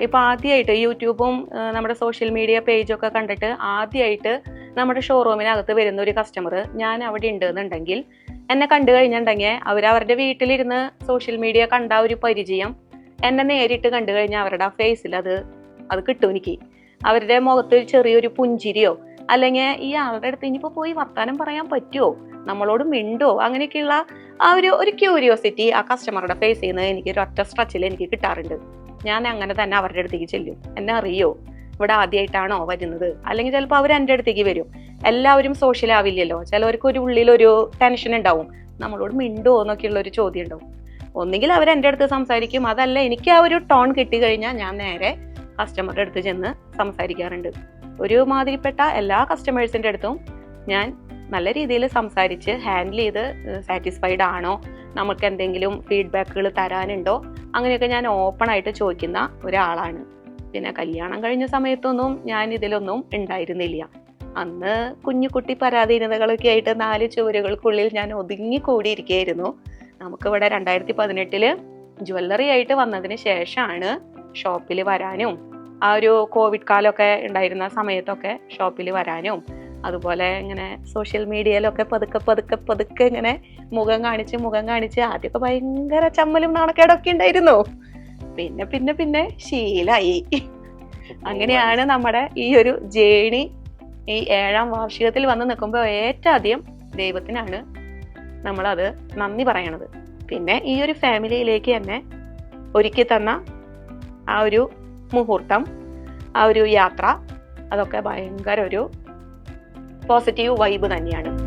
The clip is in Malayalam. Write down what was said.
ഇപ്പൊ ആദ്യമായിട്ട് യൂട്യൂബും നമ്മുടെ സോഷ്യൽ മീഡിയ പേജൊക്കെ കണ്ടിട്ട് ആദ്യമായിട്ട് നമ്മുടെ ഷോറൂമിനകത്ത് വരുന്ന ഒരു കസ്റ്റമർ ഞാൻ അവിടെ ഉണ്ട് എന്നുണ്ടെങ്കിൽ എന്നെ കണ്ടു കഴിഞ്ഞിട്ടുണ്ടെങ്കിൽ അവർ അവരുടെ വീട്ടിലിരുന്ന് സോഷ്യൽ മീഡിയ കണ്ട ഒരു പരിചയം എന്നെ നേരിട്ട് കണ്ടു കഴിഞ്ഞാൽ അവരുടെ ആ ഫേസിൽ അത് അത് കിട്ടും എനിക്ക്. അവരുടെ മുഖത്ത് ചെറിയൊരു പുഞ്ചിരിയോ അല്ലെങ്കിൽ ഈ ആളുടെ അടുത്ത് ഇനിയിപ്പോൾ പോയി വർത്താനം പറയാൻ പറ്റുമോ നമ്മളോട് മിണ്ടോ? അങ്ങനെയൊക്കെയുള്ള ആ ഒരു ഒരു ക്യൂരിയോസിറ്റി ആ കസ്റ്റമറുടെ ഫേസ് ചെയ്യുന്നത് എനിക്ക് ഒരു ഒറ്റ സ്ട്രച്ചിൽ എനിക്ക് കിട്ടാറുണ്ട്. ഞാൻ അങ്ങനെ തന്നെ അവരുടെ അടുത്തേക്ക് ചെല്ലും. എന്നെ അറിയോ? ഇവിടെ ആദ്യമായിട്ടാണോ വരുന്നത്? അല്ലെങ്കിൽ ചിലപ്പോൾ അവർ എന്റെ അടുത്തേക്ക് വരും. എല്ലാവരും സോഷ്യൽ ആവില്ലല്ലോ. ചിലവർക്ക് ഒരു ഉള്ളിലൊരു ടെൻഷൻ ഉണ്ടാവും. നമ്മളോട് മിണ്ടോ എന്നൊക്കെയുള്ള ഒരു ചോദ്യം ഉണ്ടാവും. ഒന്നുകിൽ അവർ എന്റെ അടുത്ത് സംസാരിക്കും. അതല്ല എനിക്ക് ആ ഒരു ടോൺ കിട്ടി കഴിഞ്ഞാൽ ഞാൻ നേരെ കസ്റ്റമറുടെ അടുത്ത് ചെന്ന് സംസാരിക്കാറുണ്ട്. ഒരു മാതിരിപ്പെട്ട എല്ലാ കസ്റ്റമേഴ്സിന്റെ അടുത്തും ഞാൻ നല്ല രീതിയിൽ സംസാരിച്ച് ഹാൻഡിൽ ചെയ്ത് സാറ്റിസ്ഫൈഡ് ആണോ? നമുക്ക് എന്തെങ്കിലും ഫീഡ്ബാക്കുകൾ തരാനുണ്ടോ? അങ്ങനെയൊക്കെ ഞാൻ ഓപ്പൺ ആയിട്ട് ചോദിക്കുന്ന ഒരാളാണ്. പിന്നെ കല്യാണം കഴിഞ്ഞ സമയത്തൊന്നും ഞാൻ ഇതിലൊന്നും ഉണ്ടായിരുന്നില്ല. അന്ന് കുഞ്ഞു കുട്ടി പരാധീനതകളൊക്കെ ആയിട്ട് നാല് ചുവരുകൾക്കുള്ളിൽ ഞാൻ ഒതുങ്ങി കൂടിയിരിക്കുകയായിരുന്നു. നമുക്കിവിടെ രണ്ടായിരത്തി പതിനെട്ടിൽ ജ്വല്ലറി ആയിട്ട് വന്നതിന് ശേഷമാണ് ഷോപ്പിൽ വരാനും ആ ഒരു കോവിഡ് കാലമൊക്കെ ഉണ്ടായിരുന്ന സമയത്തൊക്കെ ഷോപ്പിൽ വരാനും അതുപോലെ ഇങ്ങനെ സോഷ്യൽ മീഡിയയിലൊക്കെ പതുക്കെ പതുക്കെ പതുക്കെ ഇങ്ങനെ മുഖം കാണിച്ച് മുഖം കാണിച്ച് ആദ്യമൊക്കെ ഭയങ്കര ചമ്മലും നാണക്കേടൊക്കെ ഉണ്ടായിരുന്നു. പിന്നെ പിന്നെ പിന്നെ ശീലായി. അങ്ങനെയാണ് നമ്മുടെ ഈ ഒരു ജേണി ഈ ഏഴാം വാർഷികത്തിൽ വന്ന് നിൽക്കുമ്പോൾ ഏറ്റവും ആദ്യം ദൈവത്തിനാണ് നമ്മളത് നന്ദി പറയണത്. പിന്നെ ഈ ഒരു ഫാമിലിയിലേക്ക് തന്നെ ഒരുക്കി തന്ന ആ ഒരു മുഹൂർത്തം ആ ഒരു യാത്ര അതൊക്കെ ഭയങ്കര ഒരു പോസിറ്റീവ് വൈബ് തന്നെയാണ്.